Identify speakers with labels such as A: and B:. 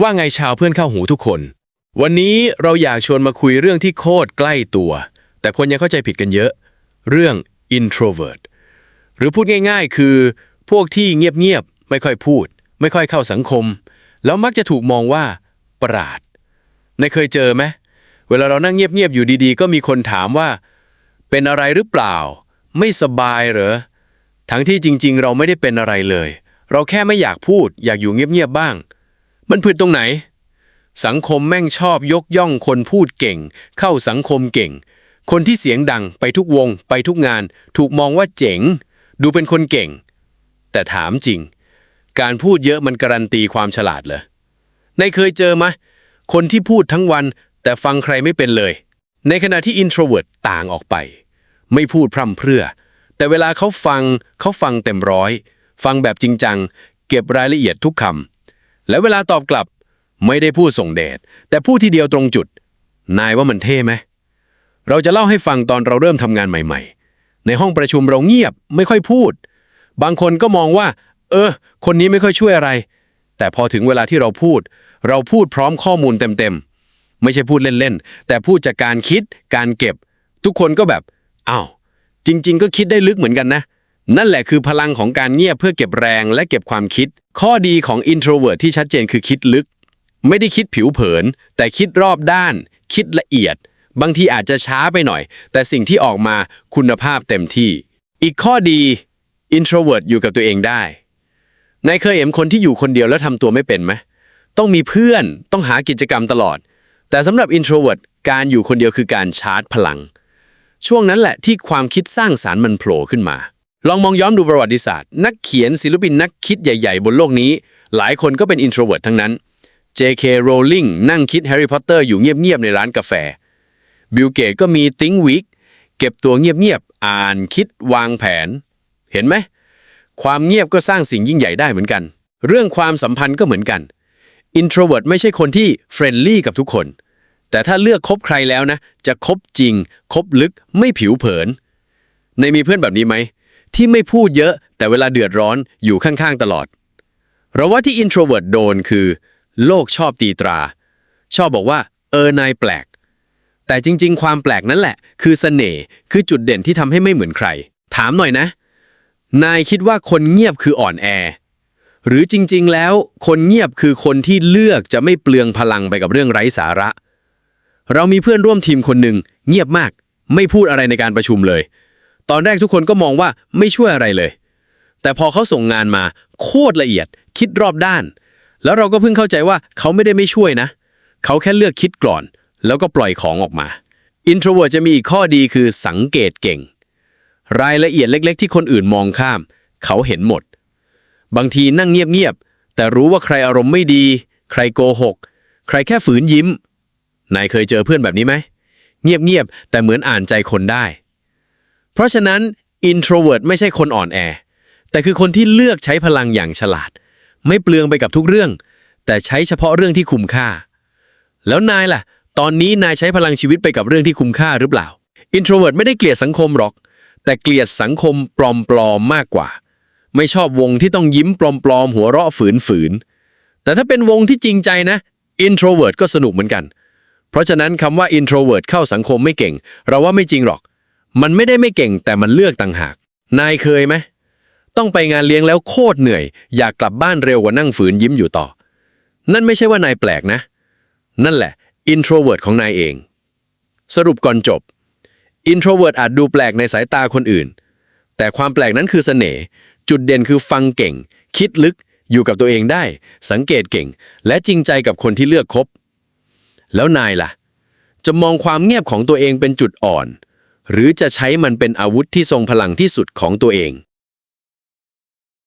A: ว่าไงชาวเพื่อนเข้าหูทุกคน วันนี้เราอยากชวนมาคุยเรื่องที่โคตรใกล้ตัว แต่คนยังเข้าใจผิดกันเยอะ เรื่อง introvert หรือพูดง่าย ๆ คือ พวกที่เงียบๆไม่ค่อยพูด ไม่ค่อยเข้าสังคม แล้วมักจะถูกมองว่าประหลาดนายเคยเจอไหมเวลาเรานั่งเงียบๆอยู่ดีๆ ก็มีคนถามว่า เป็นอะไรหรือเปล่า ไม่สบายเหรอทั้งที่จริง ๆ เราไม่ได้เป็นอะไรเลย เราแค่ไม่อยากพูด อยากอยู่เงียบๆบ้าง มันผิดตรงไหน สังคมแม่งชอบยกย่องคนพูดเก่ง เข้าสังคมเก่ง คนที่เสียงดังไปทุกวง ไปทุกงาน ถูกมองว่าเจ๋ง ดูเป็นคนเก่ง แต่ถามจริง การพูดเยอะมันการันตีความฉลาดเหรอในเคยเจอไหมคนที่พูดทั้งวัน แต่ฟังใครไม่เป็นเลย ในขณะที่ introvert ต่างออกไป ไม่พูดพร่ำเพรื่อ แต่เวลาเขาฟังเขาฟังเต็มร้อย ฟังแบบจริงจัง เก็บรายละเอียดทุกคำ และเวลาตอบกลับไม่ได้พูดส่งเดชแต่พูดทีเดียวตรงจุด นายว่ามันเท่ไหมเราจะเล่าให้ฟังตอนเราเริ่มทำงานใหม่ ๆ ในห้องประชุมเราเงียบไม่ค่อยพูด บางคนก็มองว่า เออ คนนี้ไม่ค่อยช่วยอะไร แต่พอถึงเวลาที่เราพูด เราพูดพร้อมข้อมูลเต็มๆ ไม่ใช่พูดเล่นๆ แต่พูดจากการคิด การเก็บ ทุกคนก็แบบอ้าวจริง ๆ ก็คิดได้ลึกเหมือนกันนะ นั่นแหละคือพลังของการเงียบเพื่อเก็บแรงและเก็บความคิด ข้อดีของ introvert ที่ชัดเจนคือคิดลึก ไม่ได้คิดผิวเผิน แต่คิดรอบด้าน คิดละเอียด บางทีอาจจะช้าไปหน่อย แต่สิ่งที่ออกมาคุณภาพเต็มที่ อีกข้อดี introvert อยู่กับตัวเองได้นายเคยเห็นคนที่อยู่คนเดียวแล้วทำตัวไม่เป็นไหมต้องมีเพื่อนต้องหากิจกรรมตลอด แต่สำหรับ introvert การอยู่คนเดียวคือการชาร์จพลัง ช่วงนั้นแหละที่ความคิดสร้างสารรค์มันโผล่ขึ้นมา ลองมองย้อนดูประวัติศาสตร์ นักเขียนศิลปินนักคิดใหญ่ ๆ บนโลกนี้ หลายคนก็เป็น introvert ทั้งนั้น J.K. Rowling นั่งคิดแฮร์รี่พอตเตอร์อยู่เงียบ ๆ ในร้านกาแฟ บิลเกตก็มี Think Week เก็บตัวเงียบ ๆ อ่านคิดวางแผน เห็นไหม ความเงียบก็สร้างสิ่งยิ่งใหญ่ได้เหมือนกัน เรื่องความสัมพันธ์ก็เหมือนกัน introvert ไม่ใช่คนที่ friendly กับทุกคน แต่ถ้าเลือกคบใครแล้วนะ จะคบจริง คบลึกไม่ผิวเผิน ในมีเพื่อนแบบนี้ไหม ที่ไม่พูดเยอะ แต่เวลาเดือดร้อนอยู่ข้างๆตลอด เราว่าที่ introvert โดนคือ โลกชอบตีตรา ชอบบอกว่า เออนายแปลก แต่จริง ๆ ความแปลกนั่นแหละ คือเสน่ห์คือจุดเด่นที่ทำให้ไม่เหมือนใคร ถามหน่อยนะ นายคิดว่าคนเงียบคืออ่อนแอ หรือจริง ๆ แล้ว คนเงียบคือคนที่เลือกจะไม่เปลืองพลังไปกับเรื่องไร้สาระ เรามีเพื่อนร่วมทีมคนหนึ่งเงียบมาก ไม่พูดอะไรในการประชุมเลย ตอนแรกทุกคนก็มองว่าไม่ช่วยอะไรเลย แต่พอเขาส่งงานมา โคตรละเอียด คิดรอบด้าน แล้วเราก็เพิ่งเข้าใจว่าเขาไม่ได้ไม่ช่วยนะ เขาแค่เลือกคิดก่อน แล้วก็ปล่อยของออกมา introvert จะมีอีกข้อดีคือสังเกตเก่ง รายละเอียดเล็ก ๆ ที่คนอื่นมองข้าม เขาเห็นหมด บางทีนั่งเงียบๆแต่รู้ว่าใครอารมณ์ไม่ดี ใครโกหก ใครแค่ฝืนยิ้มนายเคยเจอเพื่อนแบบนี้ไหมเงียบๆแต่เหมือนอ่านใจคนได้ เพราะฉะนั้น introvert ไม่ใช่คนอ่อนแอ แต่คือคนที่เลือกใช้พลังอย่างฉลาด ไม่เปลืองไปกับทุกเรื่อง แต่ใช้เฉพาะเรื่องที่คุ้มค่า แล้วนายล่ะ ตอนนี้นายใช้พลังชีวิตไปกับเรื่องที่คุ้มค่าหรือเปล่า introvert ไม่ได้เกลียดสังคมหรอก แต่เกลียดสังคมปลอมๆมากกว่า ไม่ชอบวงที่ต้องยิ้มปลอมๆหัวเราะฝืนๆแต่ถ้าเป็นวงที่จริงใจนะ introvert ก็สนุกเหมือนกัน เพราะฉะนั้นคำว่า introvert เข้าสังคมไม่เก่ง เราว่าไม่จริงหรอก มันไม่ได้ไม่เก่งแต่มันเลือกต่างหาก นายเคยไหม ต้องไปงานเลี้ยงแล้วโคตรเหนื่อย อยากกลับบ้านเร็วกว่านั่งฝืนยิ้มอยู่ต่อ นั่นไม่ใช่ว่านายแปลกนะ นั่นแหละ introvert ของนายเอง สรุปก่อนจบ introvert อาจดูแปลกในสายตาคนอื่น แต่ความแปลกนั้นคือเสน่ห์จุดเด่นคือฟังเก่ง คิดลึกอยู่กับตัวเองได้ สังเกตเก่ง และจริงใจกับคนที่เลือกคบ แล้วนายล่ะ จะมองความเงียบของตัวเองเป็นจุดอ่อน หรือจะใช้มันเป็นอาวุธที่ทรงพลังที่สุดของตัวเอง